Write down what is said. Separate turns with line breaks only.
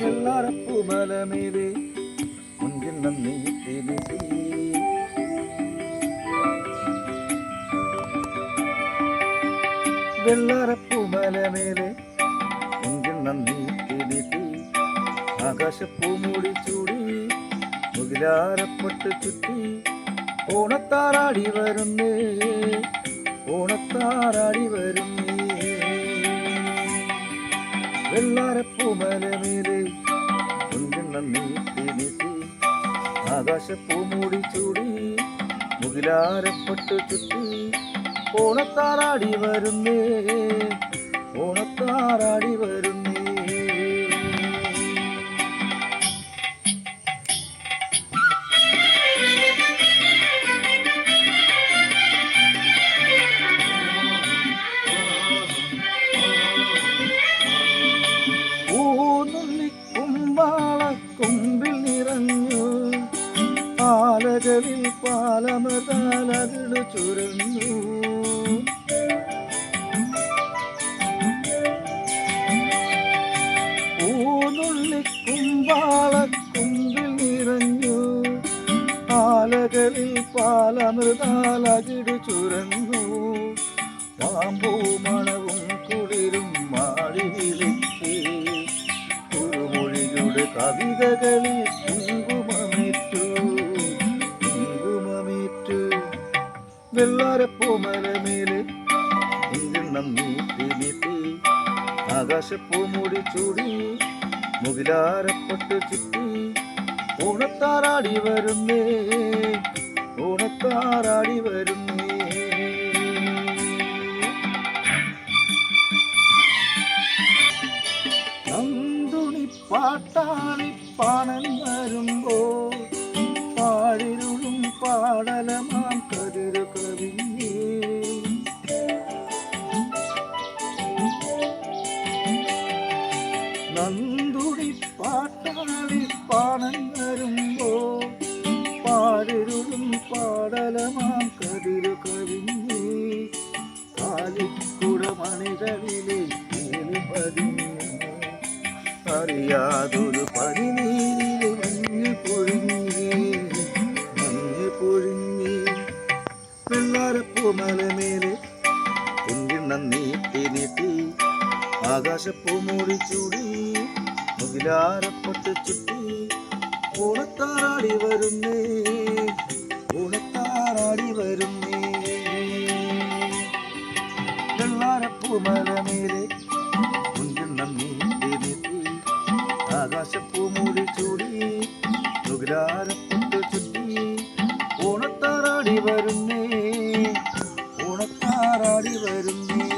വെള്ളാരപ്പൂ മലമേലെ മുൻകിൽ നന്ദി വെള്ളാരപ്പൂ മലമേലെ മുൻകിൽ നന്ദി തിരിതി ആകാശപ്പൂ മൂടി ചൂടി മുകിലാരപ്പെട്ട് ചുറ്റി ഓണത്താറാടി വരുന്നേ ഓണത്താറാടി വരുന്നേ. വെള്ളാരപ്പൂമലമേലെ കുഞ്ചെണ്ണം നീട്ടി നീട്ടി ആകാശപ്പൂ മൂടി ചൂടി മുകിലാരപ്പെട്ട് ചുറ്റി. ഓണത്താറാടി വരുന്നേ ഓണത്താറാടി വരുന്നേ. ആലകളിൽ പാലമതാലകിടു ചുരന്നു. ഊന്നുള്ളിക്കുമ്പാളക്കൊമ്പിൽ നിറഞ്ഞു. ആലകളിൽ പാലമൃതാലകിടു ചുരന്നു. പാമ്പൂ മണവും കുളിരും മാളി വിളിച്ച് കുറുമൊഴിയുടെ കവിതകളിൽ വെള്ളാരപ്പൂമലമേലെ ഇഞ്ചെണ്ണം നീട്ടി നീട്ടി ആകാശപ്പൂ മൂടി ചൂടി മുകിലാരപ്പെട്ട് ചുറ്റി ഓണത്താറാടി വരുന്നേ ഓണത്താറാടി വരുന്നേ. നന്ദുണി പാട്ടാളി പാണൻ വരുമ്പോ പാടിരുളും പാടലമാം കതിരു കവി നന്ദുടി പാട്ടാളി പാണൻ വരുമ്പോ പാടിരുളും പാടലമാം കതിരു കവിഞ്ഞേ കാലിക്കുട മണികളിലെ കേളി പതിഞ്ഞു. അറിയാതൊരു വെള്ളാരപ്പൂ മലമേലെ കുഞ്ഞിണ്ണം നീട്ടി ആകാശപ്പൂ മൂടി ചൂടി മുകിലാരപ്പെട്ട് ചുറ്റി ഓണത്താറാടി വരുന്നേ ഓണത്താറാടി വരുന്നേ. ഓണത്താറാടി വരുന്നേ ഓണത്താറാടി വരുന്നേ.